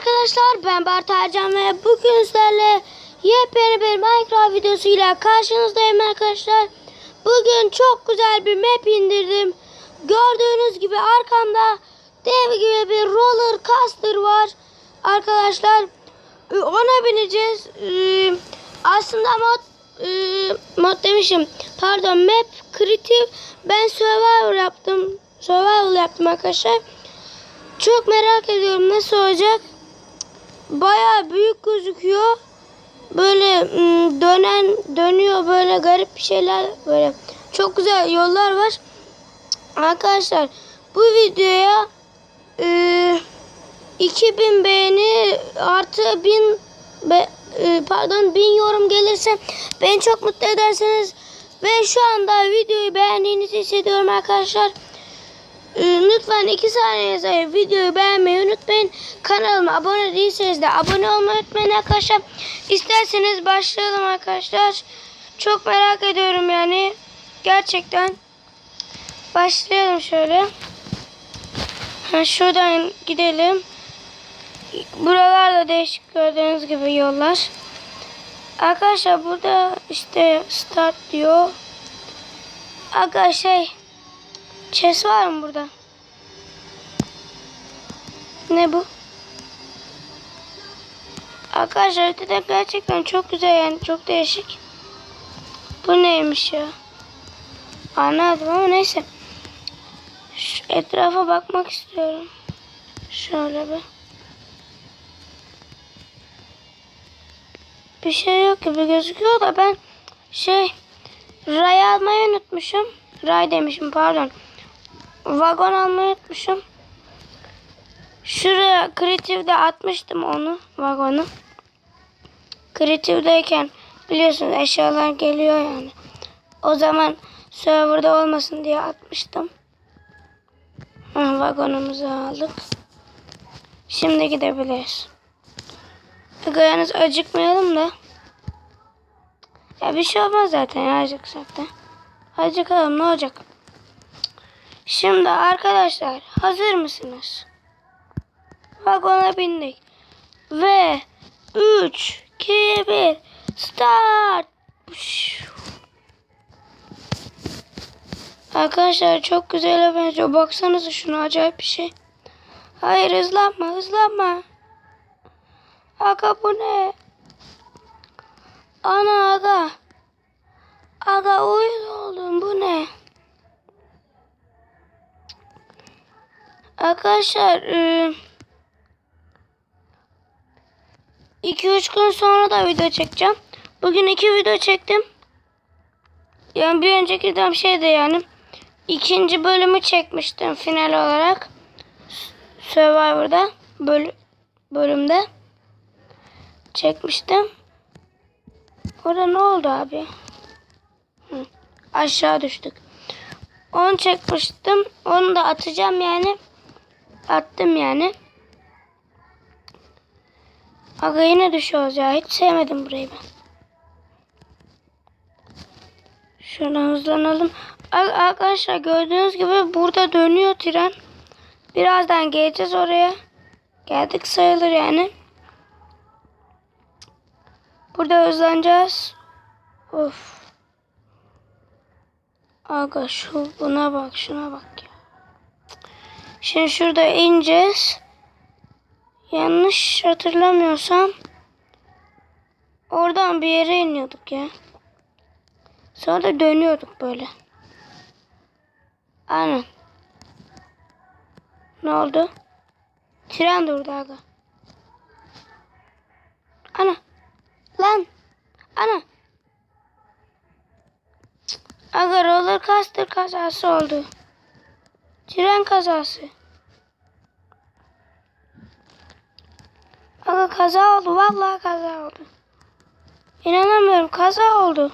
arkadaşlar ben Bart Ercan ve bugün sizlerle yepyeni bir Minecraft videosuyla karşınızdayım arkadaşlar. Bugün çok güzel bir map indirdim. Gördüğünüz gibi arkamda dev gibi bir roller coaster var arkadaşlar. Ee, Ona bineceğiz. Ee, Aslında mod ee, mod demişim. Pardon map creative. Ben survival yaptım. Survival yaptım arkadaşlar. Çok merak ediyorum nasıl olacak. Baya büyük gözüküyor. Böyle dönen dönüyor böyle garip bir şeyler böyle. Çok güzel yollar var. Arkadaşlar bu videoya e, 2000 beğeni artı 1000 be, e, pardon 1000 yorum gelirse beni çok mutlu ederseniz ve şu anda videoyu beğendiğinizi hissediyorum arkadaşlar. Ee, Lütfen 2 saniye sayıp videoyu beğenmeyi unutmayın. Kanalıma abone değilseniz de abone olmayı unutmayın arkadaşlar. İsterseniz başlayalım arkadaşlar. Çok merak ediyorum yani. Gerçekten. Başlayalım şöyle. Ha, şuradan gidelim. Buralarda değişik gördüğünüz gibi yollar. Arkadaşlar burada işte start diyor. Aga şey Chest var mı burada? Ne bu? Arkadaşlar haritada gerçekten çok güzel yani çok değişik. Bu neymiş ya? Anladım ama neyse. Şu etrafa bakmak istiyorum. Şöyle bir. Bir şey yok gibi gözüküyor da ben şey ray almayı unutmuşum. Ray demişim pardon. Vagon almayı unutmuşum. Şuraya Creative'de atmıştım onu vagonu. Creative'deyken biliyorsunuz eşyalar geliyor yani. O zaman serverda olmasın diye atmıştım. Ha, vagonumuzu aldık. Şimdi gidebiliriz. Yalnız acıkmayalım da. Ya bir şey olmaz zaten ya acıksak da. Acıkalım ne olacak? Şimdi arkadaşlar hazır mısınız? Vagona bindik. Ve 3, 2, 1 start. Arkadaşlar çok güzel benziyor. Baksanıza şuna acayip bir şey. Hayır hızlanma hızlanma. Aga bu ne? Ana aga. Aga uyuz oldum bu ne? Arkadaşlar 2-3 gün sonra da video çekeceğim. Bugün iki video çektim. Yani bir önceki de şeydi yani. ikinci bölümü çekmiştim final olarak. Survivor'da böl bölümde çekmiştim. Orada ne oldu abi? Hı, aşağı düştük. Onu çekmiştim. Onu da atacağım yani. Attım yani. Aga yine düşüyoruz ya. Hiç sevmedim burayı ben. Şuradan hızlanalım. Ar- Arkadaşlar gördüğünüz gibi burada dönüyor tren. Birazdan geleceğiz oraya. Geldik sayılır yani. Burada hızlanacağız. Of. Aga şu buna bak şuna bak. Şimdi şurada ineceğiz. Yanlış hatırlamıyorsam oradan bir yere iniyorduk ya. Sonra da dönüyorduk böyle. Aynen. Ne oldu? Tren durdu aga. Ana. Lan. Ana. Aga roller coaster kazası oldu. Tren kazası. Aga kaza oldu. Vallahi kaza oldu. İnanamıyorum. Kaza oldu.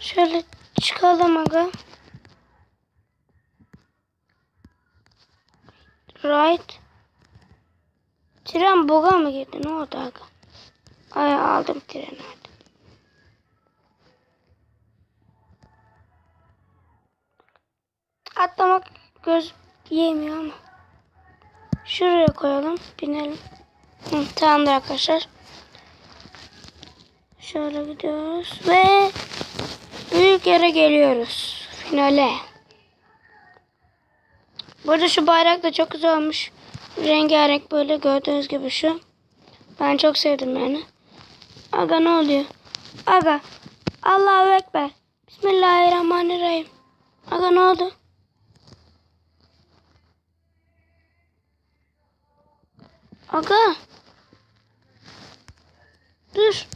Şöyle çıkalım aga. Right. Tren buga mı girdi? Ne oldu aga? Ay aldım treni Atlamak göz yemiyor ama. Şuraya koyalım. Binelim. Hı, tamamdır arkadaşlar. Şöyle gidiyoruz ve büyük yere geliyoruz. Finale. Burada şu bayrak da çok güzel olmuş. Rengarenk böyle gördüğünüz gibi şu. Ben çok sevdim yani. Aga ne oluyor? Aga. Allahu Ekber. Bismillahirrahmanirrahim. Aga ne oldu? Aga. Dur.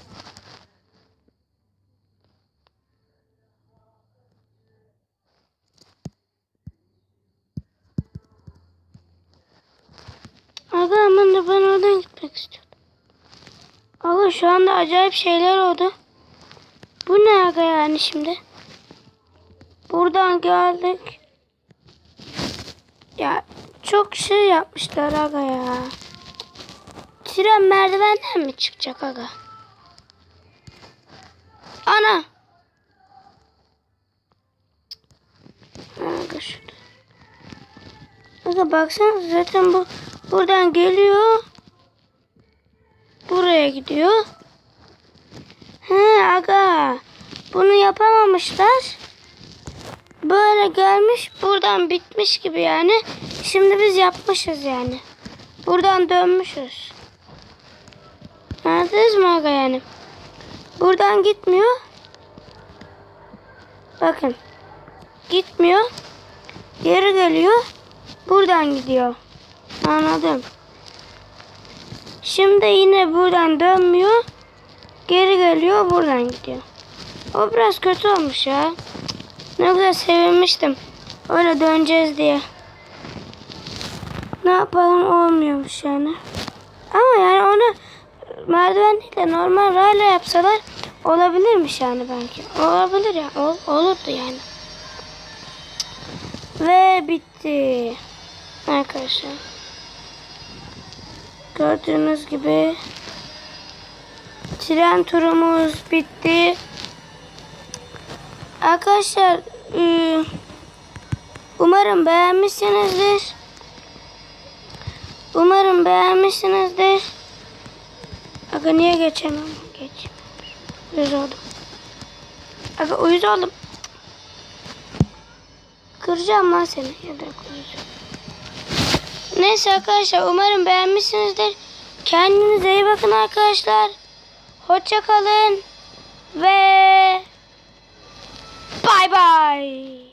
Aga aman da ben oradan gitmek istiyordum. Aga şu anda acayip şeyler oldu. Bu ne aga yani şimdi? Buradan geldik. Ya çok şey yapmışlar aga ya. Tren merdivenden mi çıkacak aga? Ana. Aga şurada. Aga baksana zaten bu buradan geliyor. Buraya gidiyor. He aga. Bunu yapamamışlar. Böyle gelmiş buradan bitmiş gibi yani. Şimdi biz yapmışız yani. Buradan dönmüşüz. Anladınız mı aga yani? Buradan gitmiyor. Bakın. Gitmiyor. Geri geliyor. Buradan gidiyor. Anladım. Şimdi yine buradan dönmüyor. Geri geliyor buradan gidiyor. O biraz kötü olmuş ya. Ne güzel sevinmiştim. Öyle döneceğiz diye. Ne yapalım olmuyormuş yani. Ama yani onu merdiven değil de normal rayla yapsalar olabilirmiş yani belki. Olabilir ya. Ol, olurdu yani. Ve bitti. Arkadaşlar. Gördüğünüz gibi tren turumuz bitti. Arkadaşlar e, umarım beğenmişsinizdir. Umarım beğenmişsinizdir. Aga niye geçemem? Geç. Uyuz oldum. Aga uyuz oldum. Kıracağım lan seni. Ya da. Neyse arkadaşlar umarım beğenmişsinizdir. Kendinize iyi bakın arkadaşlar. Hoşça kalın. Ve bay bay.